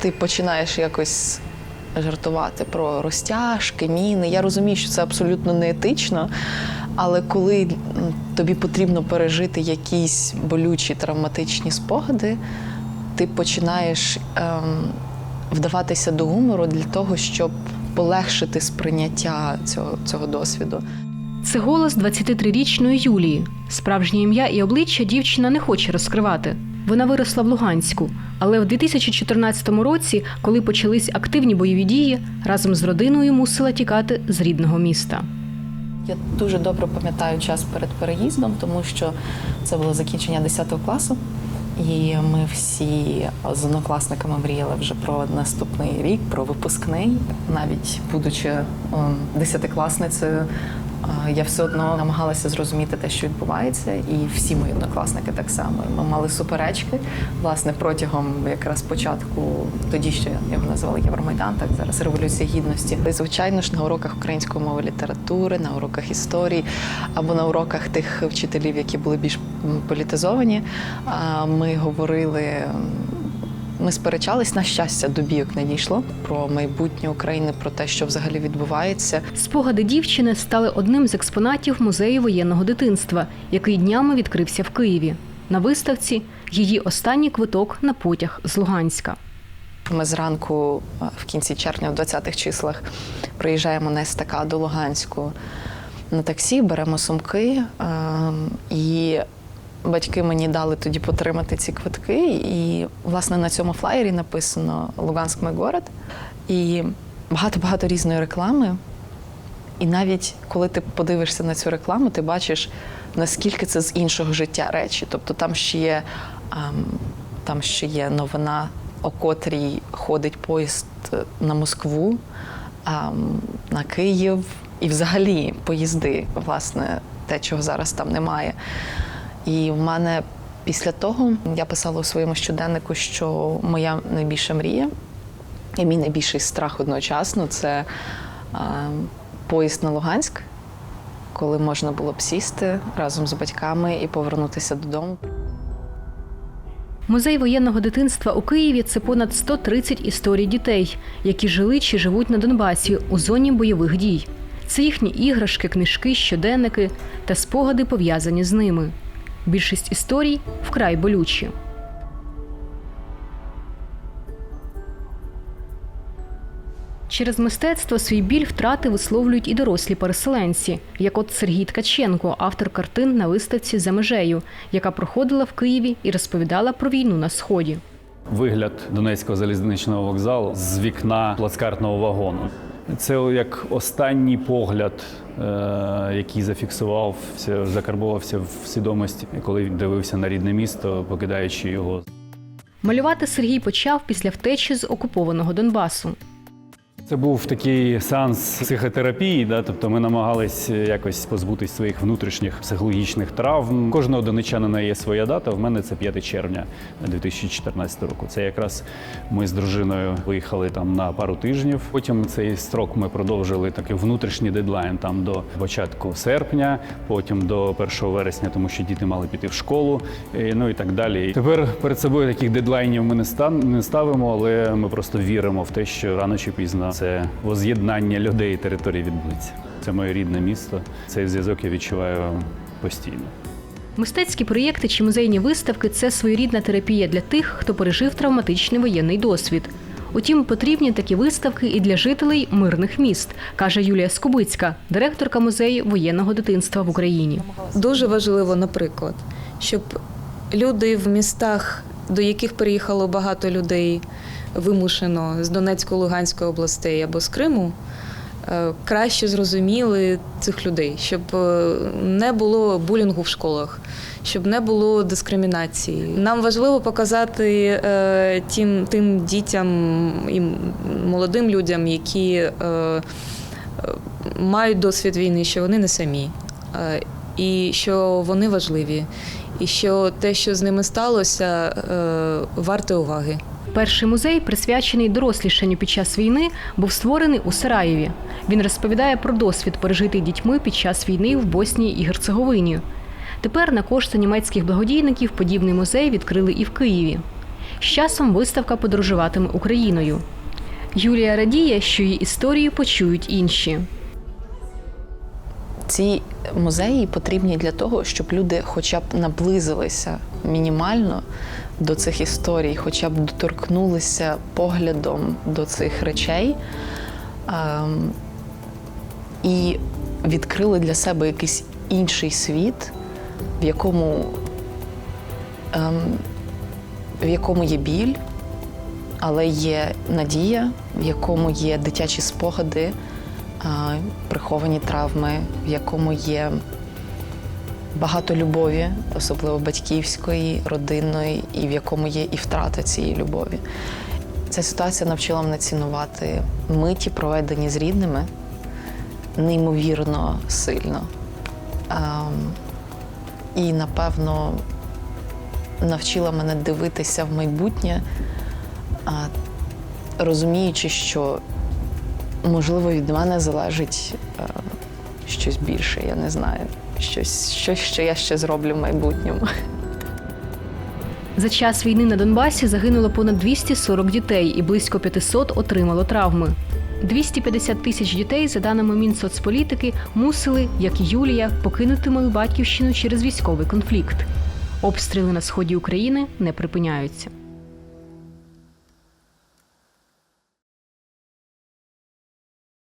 ти починаєш якось жартувати про розтяжки, міни. Я розумію, що це абсолютно не етично. Але коли тобі потрібно пережити якісь болючі травматичні спогади, ти починаєш ем, вдаватися до гумору для того, щоб полегшити сприйняття цього, цього досвіду. Це голос 23-річної Юлії. Справжнє ім'я і обличчя дівчина не хоче розкривати. Вона виросла в Луганську, але в 2014 році, коли почались активні бойові дії, разом з родиною мусила тікати з рідного міста. Я дуже добре пам'ятаю час перед переїздом, тому що це було закінчення 10 класу. І ми всі з однокласниками мріяли вже про наступний рік, про випускний. Навіть будучи ем, десятикласницею, я все одно намагалася зрозуміти те, що відбувається, і всі мої однокласники так само. Ми мали суперечки власне протягом якраз початку, тоді ще його називали Євромайдан, так зараз революція гідності. І, звичайно ж, на уроках української мови літератури, на уроках історії або на уроках тих вчителів, які були більш політизовані, ми говорили. Ми сперечались на щастя, до бійок не дійшло про майбутнє України, про те, що взагалі відбувається. Спогади дівчини стали одним з експонатів музею воєнного дитинства, який днями відкрився в Києві. На виставці її останній квиток на потяг з Луганська. Ми зранку в кінці червня, в 20-х числах, приїжджаємо на естакаду Луганську на таксі, беремо сумки. е, І батьки мені дали тоді потримати ці квитки. І, власне, на цьому флаєрі написано Луганськ мій город. І багато-багато різної реклами. І навіть коли ти подивишся на цю рекламу, ти бачиш, наскільки це з іншого життя речі. Тобто там ще є, ем, там ще є новина, о котрій ходить поїзд на Москву, ем, на Київ і взагалі поїзди, власне, те, чого зараз там немає. І в мене після того я писала у своєму щоденнику, що моя найбільша мрія і мій найбільший страх одночасно це поїзд на Луганськ, коли можна було б сісти разом з батьками і повернутися додому. Музей воєнного дитинства у Києві це понад 130 історій дітей, які жили чи живуть на Донбасі у зоні бойових дій. Це їхні іграшки, книжки, щоденники та спогади пов'язані з ними. Більшість історій вкрай болючі. Через мистецтво свій біль втрати висловлюють і дорослі переселенці, як от Сергій Ткаченко, автор картин на виставці за межею, яка проходила в Києві і розповідала про війну на сході. Вигляд Донецького залізничного вокзалу з вікна плацкартного вагону. Це як останній погляд, який зафіксував закарбувався в свідомості, коли дивився на рідне місто, покидаючи його. Малювати Сергій почав після втечі з окупованого Донбасу. Це був такий сеанс психотерапії, да? тобто ми намагались якось позбутись своїх внутрішніх психологічних травм. Кожного донечанина є своя дата. В мене це 5 червня 2014 року. Це якраз ми з дружиною виїхали там на пару тижнів. Потім цей строк ми продовжили такий внутрішній дедлайн там до початку серпня, потім до 1 вересня, тому що діти мали піти в школу, ну і так далі. Тепер перед собою таких дедлайнів ми не ставимо, але ми просто віримо в те, що рано чи пізно це воз'єднання людей і територій відбудеться. Це моє рідне місто. Цей зв'язок я відчуваю постійно. Мистецькі проєкти чи музейні виставки це своєрідна терапія для тих, хто пережив травматичний воєнний досвід. Утім, потрібні такі виставки і для жителей мирних міст, каже Юлія Скубицька, директорка музею воєнного дитинства в Україні. Дуже важливо, наприклад, щоб люди в містах, до яких переїхало багато людей вимушено з Донецької Луганської областей або з Криму, е, краще зрозуміли цих людей, щоб е, не було булінгу в школах, щоб не було дискримінації. Нам важливо показати е, тим, тим дітям і молодим людям, які мають досвід війни, що вони не самі. І що вони важливі, і що те, що з ними сталося, е, варте уваги. Перший музей, присвячений дорослішанню під час війни, був створений у Сараєві. Він розповідає про досвід, пережитий дітьми під час війни в Боснії і Герцеговині. Тепер на кошти німецьких благодійників подібний музей відкрили і в Києві. З часом виставка подорожуватиме Україною. Юлія радіє, що її історію почують інші. Ці музеї потрібні для того, щоб люди хоча б наблизилися мінімально до цих історій, хоча б доторкнулися поглядом до цих речей ем, і відкрили для себе якийсь інший світ, в якому, ем, в якому є біль, але є надія, в якому є дитячі спогади, приховані травми, в якому є багато любові, особливо батьківської, родинної, і в якому є і втрата цієї любові. Ця ситуація навчила мене цінувати миті, проведені з рідними, неймовірно сильно. Ем, і, напевно, навчила мене дивитися в майбутнє, розуміючи, що можливо від мене залежить е, щось більше, я не знаю. Щось, щось, що я ще зроблю в майбутньому. За час війни на Донбасі загинуло понад 240 дітей і близько 500 отримало травми. 250 тисяч дітей, за даними Мінсоцполітики, мусили, як і Юлія, покинути мою батьківщину через військовий конфлікт. Обстріли на сході України не припиняються.